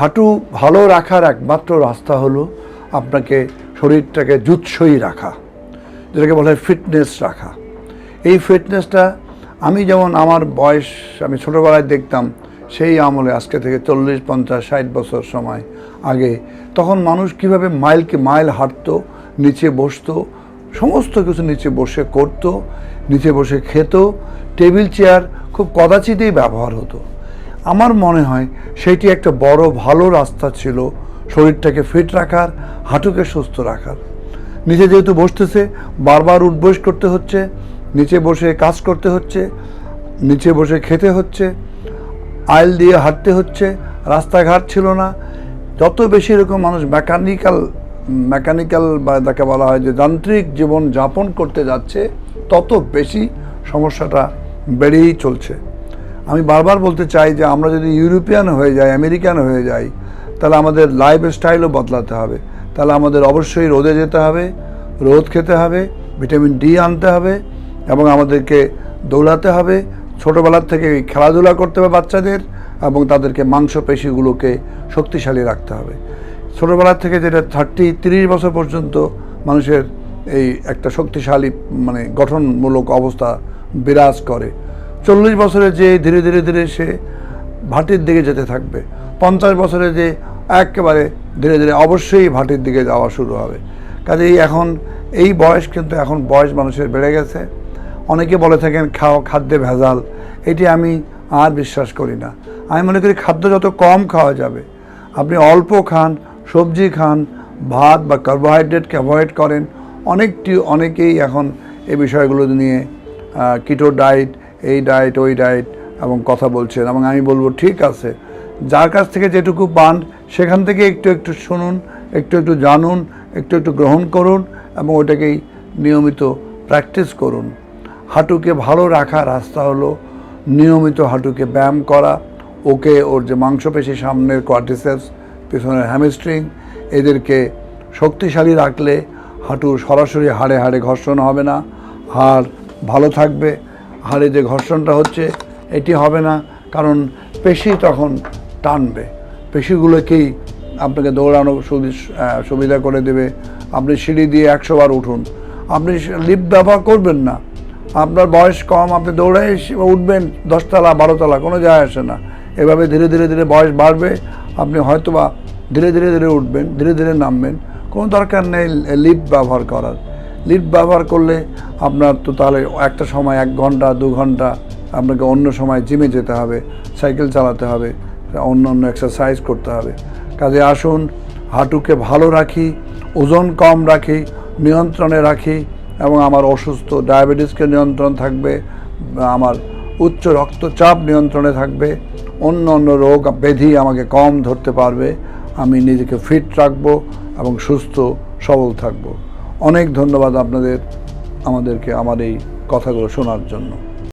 হাঁটু ভালো রাখার একমাত্র রাস্তা হলো আপনাকে শরীরটাকে জুৎসই রাখা, যেটাকে বলা হয় ফিটনেস রাখা। এই ফিটনেসটা আমি যেমন আমার বয়স, আমি ছোটোবেলায় দেখতাম সেই আমলে আজকে থেকে চল্লিশ, পঞ্চাশ, ষাট বছর সময় আগে, তখন মানুষ কীভাবে মাইলকে মাইল হাঁটতো, নিচে বসতো, সমস্ত কিছু নিচে বসে করতো, নিচে বসে খেত, টেবিল, চেয়ার খুব কদাচিতেই ব্যবহার হতো। আমার মনে হয় সেটি একটা বড় ভালো রাস্তা ছিল শরীরটাকে ফিট রাখার, হাঁটুকে সুস্থ রাখার। নিচে যেহেতু বসতেছে, বারবার উঠবোস করতে হচ্ছে, নিচে বসে কাজ করতে হচ্ছে, নিচে বসে খেতে হচ্ছে, আইল দিয়ে হাঁটতে হচ্ছে, রাস্তাঘাট ছিল না। যত বেশি এরকম মানুষ মেকানিক্যাল মেকানিক্যাল বা যাকে বলা হয় যে যান্ত্রিক জীবন যাপন করতে যাচ্ছে, তত বেশি সমস্যাটা বেড়েই চলছে। আমি বারবার বলতে চাই যে আমরা যদি ইউরোপিয়ান হয়ে যাই, আমেরিকান হয়ে যাই, তাহলে আমাদের লাইফ স্টাইলও বদলাতে হবে। তাহলে আমাদের অবশ্যই রোদে যেতে হবে, রোদ খেতে হবে ভিটামিন ডি আনতে হবে, এবং আমাদেরকে দৌড়াতে হবে। ছোটোবেলার থেকে খেলাধুলা করতে হবে বাচ্চাদের, এবং তাদেরকে মাংসপেশিগুলোকে শক্তিশালী রাখতে হবে। ছোটোবেলার থেকে যেটা থার্টি তিরিশ বছর পর্যন্ত মানুষের এই একটা শক্তিশালী মানে গঠনমূলক অবস্থা বিরাজ করে চল্লিশ বছরে যে ধীরে ধীরে ধীরে সে ভাটির দিকে যেতে থাকবে, পঞ্চাশ বছরে যে একেবারে ধীরে ধীরে অবশ্যই ভাটির দিকে যাওয়া শুরু হবে। কাজেই এখন এই বয়স কিন্তু এখন বয়স মানুষের বেড়ে গেছে। অনেকে বলে থাকেন, খাও, খাদ্যে ভেজাল। এটি আমি আর বিশ্বাস করি না। আমি মনে করি খাদ্য যত কম খাওয়া যাবে, আপনি অল্প খান, সবজি খান, ভাত বা কার্বোহাইড্রেটকে অ্যাভয়েড করেন, অনেকটি, অনেকেই এখন এই বিষয়গুলো নিয়ে কিটো ডায়েট এই ডায়েট ওই ডায়েট এবং কথা বলছেন এবং আমি বলব ঠিক আছে। যার কাছ থেকে যেটুকু পান, সেখান থেকে একটু একটু শুনুন, একটু একটু জানুন, একটু একটু গ্রহণ করুন এবং ওটাকেই নিয়মিত প্র্যাকটিস করুন। হাঁটুকে ভালো রাখার রাস্তা হলো নিয়মিত হাঁটুকে ব্যায়াম করা, ওকে ওর যে মাংসপেশি সামনের কোয়ার্টিসেপস পিছনের হ্যামস্ট্রিং এদেরকে শক্তিশালী রাখলে হাঁটু সরাসরি হাড়ে হাড়ে ঘর্ষণ হবে না, হাড় ভালো থাকবে হাড়ে যে ঘর্ষণটা হচ্ছে, এটি হবে না, কারণ পেশি তখন টানবে। পেশিগুলোকেই আপনাকে দৌড়ানো সুবি- সুবিধা করে দেবে। আপনি সিঁড়ি দিয়ে একশো বার উঠুন। আপনি লিফট ব্যবহার করবেন না। আপনার বয়স কম, আপনি দৌড়ে উঠবেন, দশতলা, বারোতলা, কোনো যায় আসে না। এভাবে ধীরে ধীরে ধীরে বয়স বাড়বে। আপনি হয়তোবা ধীরে ধীরে ধীরে উঠবেন, ধীরে ধীরে নামবেন। কোনো দরকার নেই লিফট ব্যবহার করার। লিফট ব্যবহার করলে আপনার তো তাহলে একটা সময় এক ঘণ্টা, দু ঘণ্টা আপনাকে অন্য সময় জিমে যেতে হবে সাইকেল চালাতে হবে, অন্য অন্য এক্সারসাইজ করতে হবে। কাজে আসুন, হাঁটুকে ভালো রাখি, ওজন কম রাখি, নিয়ন্ত্রণে রাখি এবং আমার অসুস্থ ডায়াবেটিসকে নিয়ন্ত্রণ থাকবে, আমার উচ্চ রক্তচাপ নিয়ন্ত্রণে থাকবে, অন্য অন্য রোগ ব্যাধি আমাকে কম ধরতে পারবে, আমি নিজেকে ফিট রাখব এবং সুস্থ, সবল থাকব। অনেক ধন্যবাদ আপনাদের আমাদেরকে আমার এই কথাগুলো শোনার জন্য।